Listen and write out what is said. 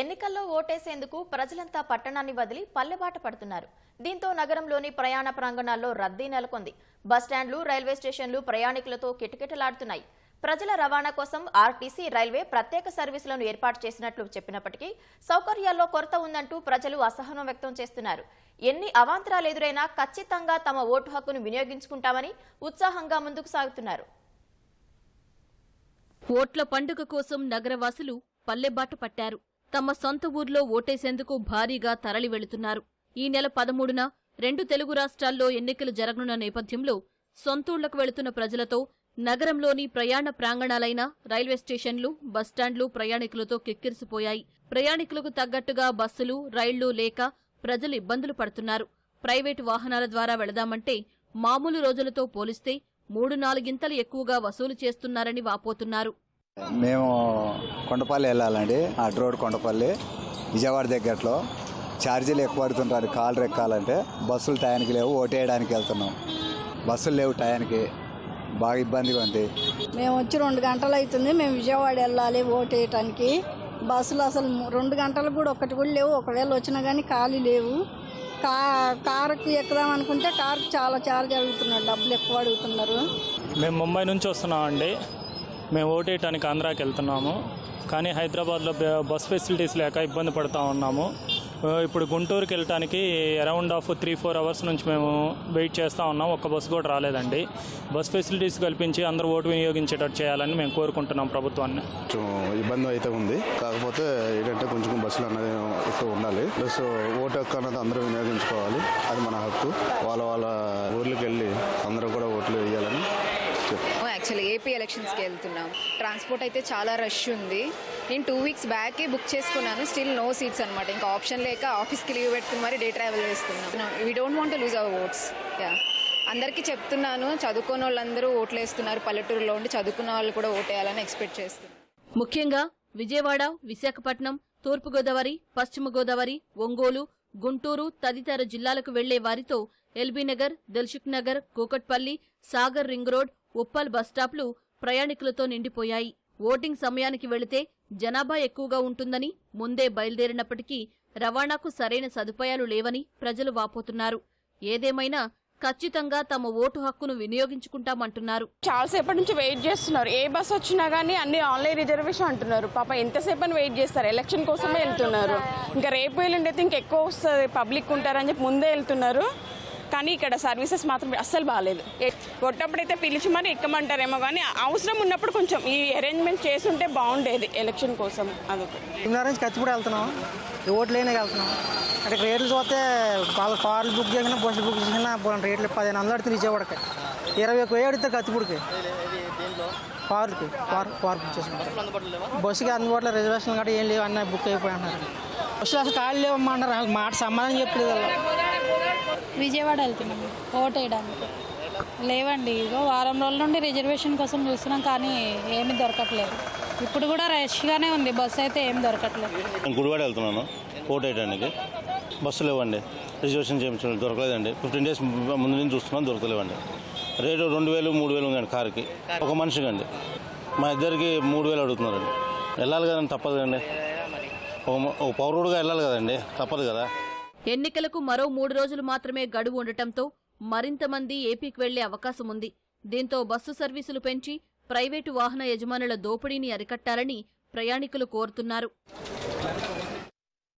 ఎన్నికల్లో ఓటేసేందుకు ప్రజలంతా పట్టణాన్ని వదిలి పల్లెబాట పడుతున్నారు. దీంతో నగరంలోని ప్రయాణ ప్రాంగణాల్లో రద్దీ నెలకొంది. బస్టాండ్లు రైల్వే స్టేషన్లు ప్రయాణికులతో కిటకిటలాడుతున్నాయి. ప్రజల రవాణా కోసం ఆర్టీసీ రైల్వే ప్రత్యేక సర్వీసులను ఏర్పాటు చేసినట్లు చెప్పినప్పటికీ సౌకర్యాల్లో కొరత ఉందంటూ ప్రజలు అసహనం వ్యక్తం చేస్తున్నారు. ఎన్ని అవాంతరాలు ఎదురైనా ఖచ్చితంగా తమ ఓటు హక్కును వినియోగించుకుంటామని ఉత్సాహంగా ముందుకు సాగుతున్నారు. ఓట్ల పండుగ కోసం నగరవాసులు పల్లెబాటు పట్టారు. తమ సొంత ఊర్లో ఓటేసేందుకు భారీగా తరలి వెళుతున్నారు ఈ నెల పదమూడున రెండు తెలుగు రాష్ట్రాల్లో ఎన్నికలు జరగనున్న నేపథ్యంలో సొంతూళ్ళకు వెళుతున్న ప్రజలతో నగరంలోని ప్రయాణ ప్రాంగణాలైన రైల్వే స్టేషన్లు బస్టాండ్లు ప్రయాణికులతో కిక్కిరిసిపోయాయి. ప్రయాణికులకు తగ్గట్టుగా బస్సులు రైళ్ళు లేక ప్రజలు ఇబ్బందులు పడుతున్నారు. ప్రైవేటు వాహనాల ద్వారా వెళదామంటే మామూలు రోజులతో పోలిస్తే మూడు నాలుగింతలు ఎక్కువగా వసూలు చేస్తున్నారని వాపోతున్నారు. మేము కొండపల్లి వెళ్ళాలండి. అటు రోడ్ కొండపల్లి. విజయవాడ దగ్గరలో. ఛార్జీలు ఎక్కువ పడుతుంటారు కాళ్ళు ఎక్కాలంటే బస్సులు టయానికి లేవు ఓటేయడానికి వెళ్తున్నాం. బస్సులు లేవు టయానికి. బాగా ఇబ్బందిగా ఉంది. మేము వచ్చి రెండు గంటలు అవుతుంది. మేము విజయవాడ వెళ్ళాలి ఓటు వేయటానికి బస్సులు అసలు రెండు గంటలకు కూడా ఒకటి కూడా లేవు. ఒకవేళ వచ్చినా కానీ ఖాళీ లేవు. కా కారుకి ఎక్కుదాం అనుకుంటే కారుకి చాలా చార్జ్ అడుగుతున్నారు. డబ్బులు ఎక్కువ అడుగుతున్నారు. మేము ముంబై నుంచి వస్తున్నామండి. మేము ఓటేయటానికి ఆంధ్రాకి వెళ్తున్నాము. కానీ హైదరాబాద్లో బస్ ఫెసిలిటీస్ లేక ఇబ్బంది పడుతూ ఉన్నాము. ఇప్పుడు గుంటూరుకి వెళ్ళటానికి around of three four hours నుంచి మేము వెయిట్ చేస్తూ ఉన్నాం ఒక్క బస్సు కూడా రాలేదండి. బస్ ఫెసిలిటీస్ కల్పించి అందరూ ఓటు వినియోగించేటట్టు చేయాలని మేము కోరుకుంటున్నాం ప్రభుత్వాన్ని. కొంచెం ఇబ్బంది అయితే ఉంది. కాకపోతే ఏంటంటే కొంచెం బస్సులు అన్నది ఎక్కువ ఉండాలి. ప్లస్ ఓటు హక్కు అన్నది అందరూ వినియోగించుకోవాలి. అది మన హక్కు. వాళ్ళ వాళ్ళ ఊర్లకు వెళ్ళి అందరూ కూడా ఓట్లు వేయాలని యాక్చువల్లీ ఏపీ ఎలక్షన్స్కి వెళ్తున్నాం. ట్రాన్స్పోర్ట్ అయితే చాలా రష్ ఉంది. నేను టూ వీక్స్ బ్యాకే బుక్ చేసుకున్నాను. స్టిల్ నో సీట్స్ అనమాట ఇంకా ఆప్షన్ లేక ఆఫీస్కి లీవ్ పెట్టుకుని మరి డే ట్రావెల్ చేస్తున్నాం. We don't want lose our votes yeah అందరికీ చెప్తున్నాను. చదువుకున్న వాళ్ళందరూ ఓట్లేస్తున్నారు. పల్లెటూరులో ఉండి చదువుకున్న వాళ్ళు కూడా ఓటేయాలని ఎక్స్పెక్ట్ చేస్తున్నారు ముఖ్యంగా విజయవాడ విశాఖపట్నం తూర్పుగోదావరి పశ్చిమ గోదావరి ఒంగోలు గుంటూరు తదితర జిల్లాలకు వెళ్ళే వారితో ఎల్బీనగర్ దిల్షుక్ నగర్ కూకట్పల్లి సాగర్ రింగ్ రోడ్ ఉప్పల్ బస్టాప్లు ప్రయాణికులతో నిండిపోయాయి. ఓటింగ్ సమయానికి వెళితే జనాభా ఎక్కువగా ఉంటుందని ముందే బయలుదేరినప్పటికీ రవాణాకు సరైన సదుపాయాలు లేవని ప్రజలు వాపోతున్నారు. ఏదేమైనా ఖచ్చితంగా తమ ఓటు హక్కును వినియోగించుకుంటామంటున్నారు. చాలాసేపటి నుంచి వెయిట్ చేస్తున్నారు. ఏ బస్ వచ్చినా కానీ అన్ని ఆన్లైన్ రిజర్వేషన్ అంటున్నారు. పాప ఎంతసేపు అని వెయిట్ చేస్తారు? ఎలక్షన్ కోసమే వెళ్తున్నారు. ఇంకా రేపు ఎల్లుండి అయితే ఇంకెక్కువ వస్తుంది. పబ్లిక్ ఉంటారని చెప్పి ముందే వెళ్తున్నారు. కానీ ఇక్కడ సర్వీసెస్ మాత్రం అస్సలు బాగాలేదు కొట్టప్పుడైతే పిలిచి మరి ఎక్కమంటారేమో కానీ అవసరం ఉన్నప్పుడు కొంచెం ఈ అరేంజ్మెంట్ చేసుంటే బాగుండేది ఎలక్షన్ కోసం. అదొకటి. నుంచి కత్తిపూడి వెళ్తున్నాం ఈ ఓట్లు వెళ్తున్నాం అక్కడ రేట్లు చూస్తే వాళ్ళ కార్లు బుక్ చేసినా బస్సు బుక్ చేసినా రేట్లు పదిహేను వందలు అడుగుతుంది విజయవాడకి ఇరవై ఒక వేలు అడుగుతారు కత్తిపూడికి కార్కి కార్ కార్ బుక్ చేసుకుంటారు బస్సుకి అందుబాటులో రిజర్వేషన్ కూడా ఏం లేవు అన్న బుక్ అయిపోయి అన్నారు బస్సులు అసలు ఖాళీ లేవమ్మన్నారు వాళ్ళకి మాట సమాధానం చెప్పలేదు వాళ్ళు విజయవాడ వెళ్తున్నాం. ఓట్ వేయడానికి. లేవండి. ఇగో వారం రోజుల నుండి రిజర్వేషన్ కోసం చూస్తున్నాం కానీ ఏమీ దొరకట్లేదు. ఇప్పుడు కూడా రష్గానే ఉంది. బస్సు అయితే ఏం దొరకట్లేదు. నేను గుడివాడ వెళ్తున్నాను ఓట్ వేయడానికి బస్సు లేవండి. రిజర్వేషన్ చేయించడం దొరకలేదండి. ఫిఫ్టీన్ డేస్ ముందు నుంచి చూస్తున్నాం దొరకలేవండి. రేటు రెండు వేలు మూడు వేలు ఉందండి కారుకి. ఒక మనిషికి అండి మా ఇద్దరికి మూడు వేలు అడుగుతున్నారండి. వెళ్ళాలి కదండి తప్పదు కదండి. ఒక పౌరుడుగా వెళ్ళాలి కదండి తప్పదు కదా. ఎన్నికలకు మరో మూడు రోజులు మాత్రమే గడువు ఉండటంతో మరింత మంది ఏపీకి వెళ్ళే అవకాశం ఉంది. దీంతో బస్సు సర్వీసులు పెంచి ప్రైవేటు వాహన యజమానుల దోపిడీని అరికట్టాలని ప్రయాణికులు కోరుతున్నారు.